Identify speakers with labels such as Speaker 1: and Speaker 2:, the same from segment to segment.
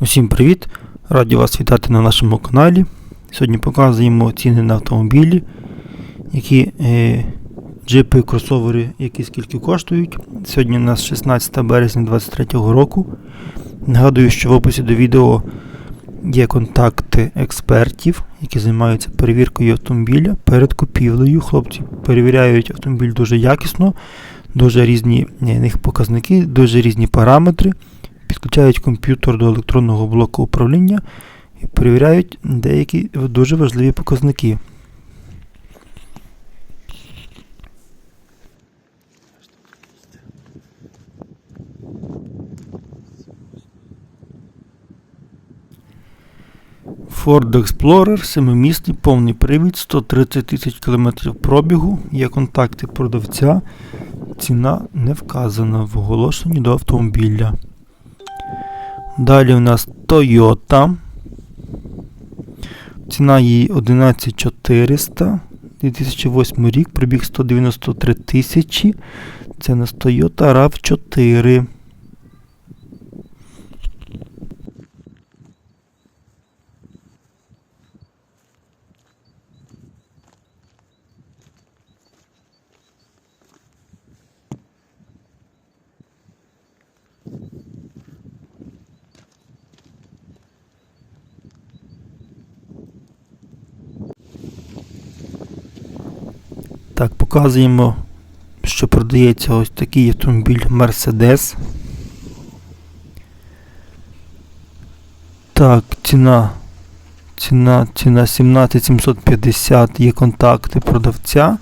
Speaker 1: Усім привіт! Раді вас вітати на нашому каналі. Сьогодні показуємо ціни на автомобілі, які е, джипи, кросовери, які скільки коштують. Сьогодні у нас 16 березня 2023 року. Нагадую, що в описі до відео є контакти експертів, які займаються перевіркою автомобіля перед купівлею. Хлопці перевіряють автомобіль дуже якісно, дуже різні е, них показники, дуже різні параметри підключають комп'ютер до електронного блоку управління і перевіряють деякі дуже важливі показники. Ford Explorer, семимісний, повний привід, 130 тисяч км пробігу, є контакти продавця, ціна не вказана в оголошенні до автомобіля. Далі у нас Toyota. Ціна її 11400. 2008 рік, пробіг 193 тисячі. Це у нас Toyota RAV4. Так, показуємо, що продається ось такий автомобіль Mercedes. Так, ціна. Ціна, ціна 17750, є контакти продавця.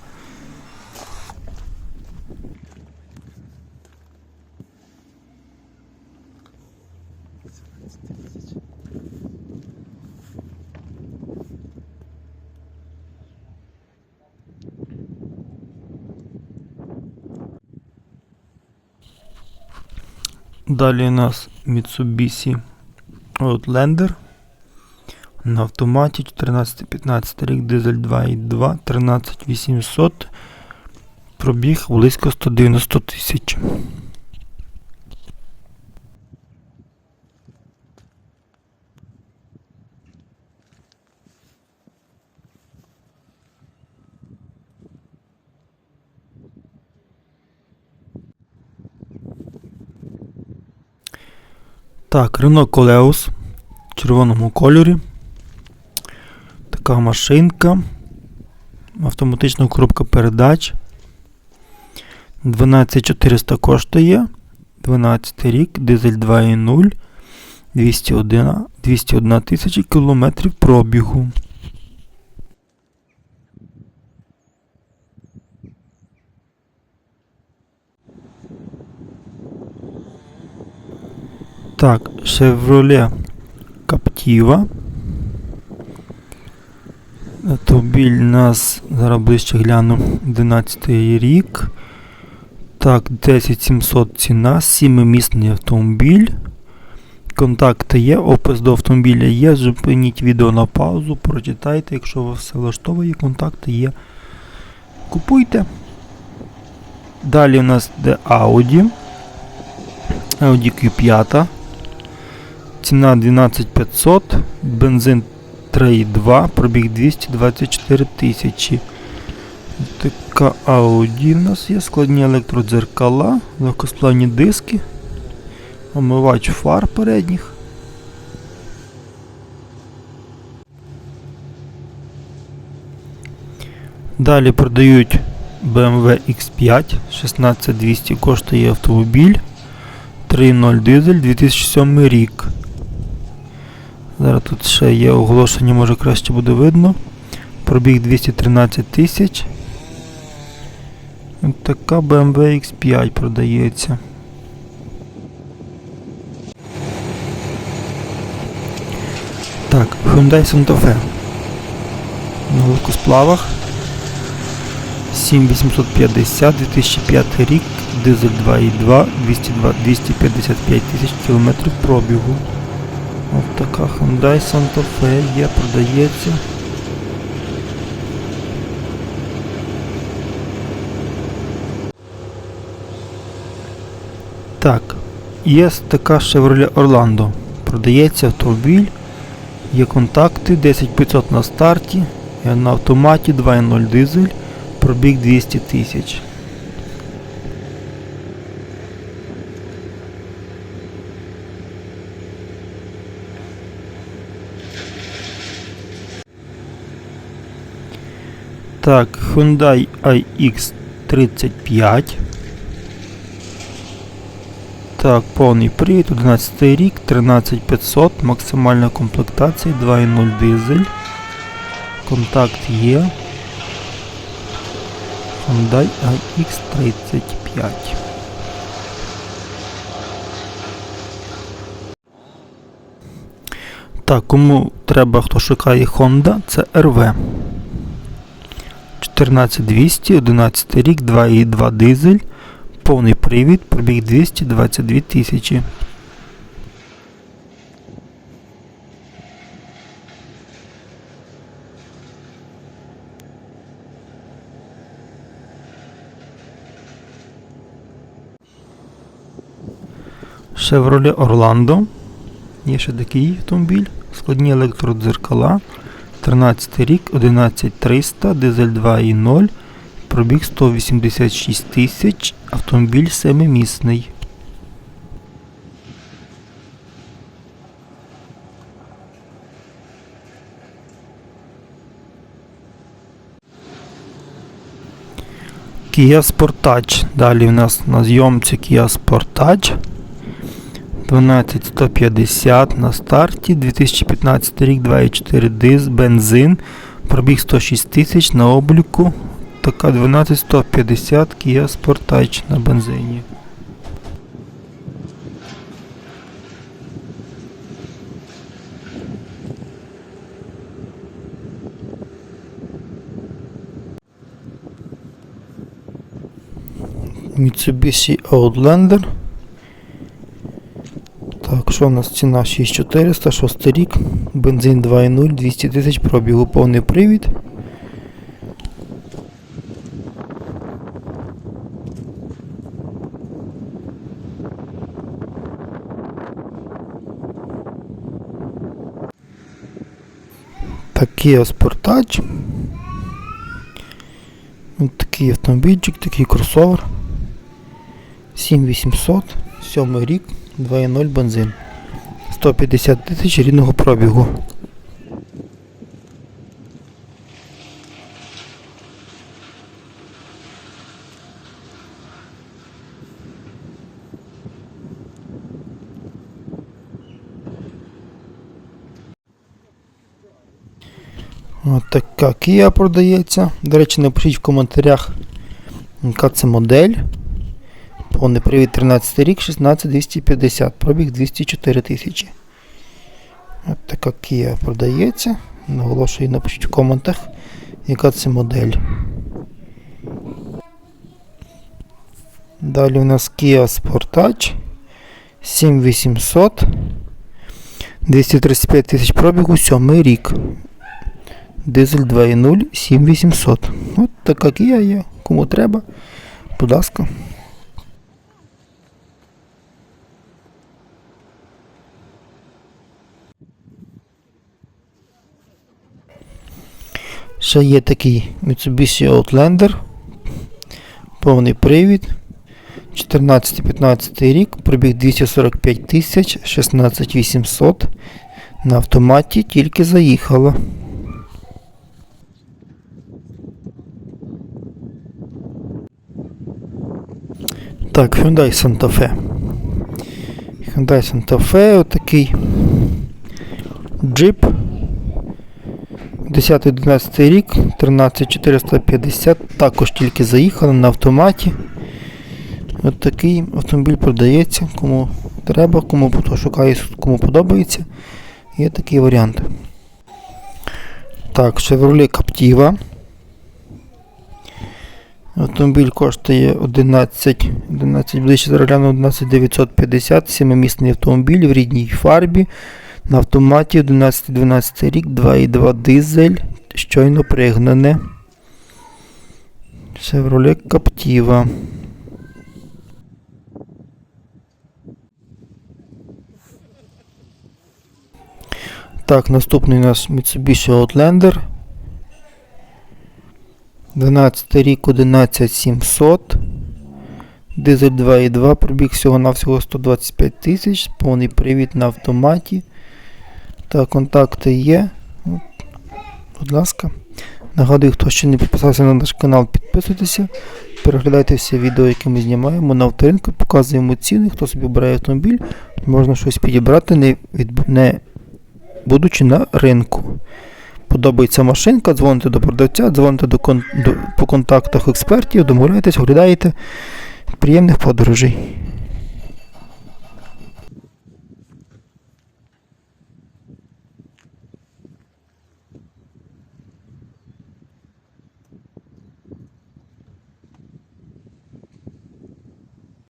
Speaker 1: Далі у нас Mitsubishi Outlander. На автоматі 14-15 рік, дизель 2.2, 13800. Пробіг близько 190 тисяч. Так, Renault Колеус в червоному кольорі. Така машинка. Автоматична коробка передач. 12400 коштує. 12 рік, дизель 2.0, 201, 201 тисяча кілометрів пробігу. Так, Chevrolet Captiva. Автомобіль у нас зараз ближче гляну 11 рік. Так, 10700 ціна, 7-місний автомобіль. Контакти є, опис до автомобіля є. Зупиніть відео на паузу, прочитайте, якщо вас все влаштовує, контакти є. Купуйте. Далі у нас йде Audi. Audi Q5. Ціна 12500, бензин 3,2, пробіг 224 тисячі. Така Audi у нас є, складні електродзеркала, легкосплавні диски, омивач фар передніх. Далі продають BMW X5 16200 коштує автомобіль. 3.0 дизель 2007 рік. Зараз тут ще є оголошення, може краще буде видно. Пробіг 213 тисяч. Така BMW X5 продається. Так, Hyundai Santa Fe. На легкосплавах. 7850 2005 рік, дизель 2.2, 202 255 тисяч кілометрів пробігу. Ось така Hyundai Santa Fe є, продається. Так, є така Chevrolet Orlando. Продається автомобіль. Є контакти 10500 на старті. На автоматі 2.0 дизель. Пробіг 200 тисяч. Так, Hyundai iX35. Так, повний привід, 11 рік, 13500, максимальна комплектація, 2.0 дизель. Контакт є. Hyundai iX35. Так, кому треба, хто шукає Honda, це RV. 14200, 11 рік, 2.2 дизель, повний привід, пробіг 222 тисячі. Chevrolet Orlando. Є ще такий автомобіль, складні електродзеркала. 13 рік, 11300, дизель 2.0, пробіг 186 тисяч, автомобіль семимісний. Kia Sportage. Далі в нас на зйомці Kia Sportage. 12150 на старті, 2015 рік, 2,4 диз, бензин, пробіг 106 тисяч на обліку. Така 12150 Kia Sportage на бензині. Mitsubishi Outlander. Так, що у нас ціна 6400, 6 рік, бензин 2.0, 200 тисяч пробігу, повний привід. Такий Sportage. Ось такий автомобільчик, такий кросовер. 7800, 7 рік. 2.0 бензин. 150 тисяч рідного пробігу. От така Kia продається. До речі, напишіть в коментарях, яка це модель. Повний привід 13 рік, 16250, пробіг 204 тисячі. От така Kia продається. Наголошую, напишіть в коментах, яка це модель. Далі у нас Kia Sportage 7800. 235 тисяч пробігу, 7 рік. Дизель 2.0, 7800. От така Kia є. Кому треба, будь ласка. Ще є такий Mitsubishi Outlander. Повний привід. 14-15 рік, пробіг 245 тисяч, 16800. На автоматі тільки заїхала. Так, Hyundai Santa Fe. Hyundai Santa Fe, отакий джип. 10-11 рік, 13450, також тільки заїхали на автоматі. От такий автомобіль продається, кому треба, кому шукає, кому подобається. Є такий варіант. Так, Chevrolet Captiva. Автомобіль коштує 11, 11 ближче заробляно 11950, 7-місний автомобіль в рідній фарбі. На автоматі 11-12 рік, 2,2 дизель, щойно пригнане. Chevrolet Captiva. Так, наступний у нас Mitsubishi Outlander. 12 рік 11700. Дизель 2.2, пробіг всього навсього 125 тисяч, повний привід на автоматі. Так, контакти є. Будь ласка. Нагадую, хто ще не підписався на наш канал, підписуйтеся. Переглядайте всі відео, які ми знімаємо на авторинку, показуємо ціни, хто собі обирає автомобіль, можна щось підібрати, не, від, не будучи на ринку. Подобається машинка, дзвоните до продавця, дзвоните до, до, по контактах експертів, домовляєтесь, оглядаєте. Приємних подорожей.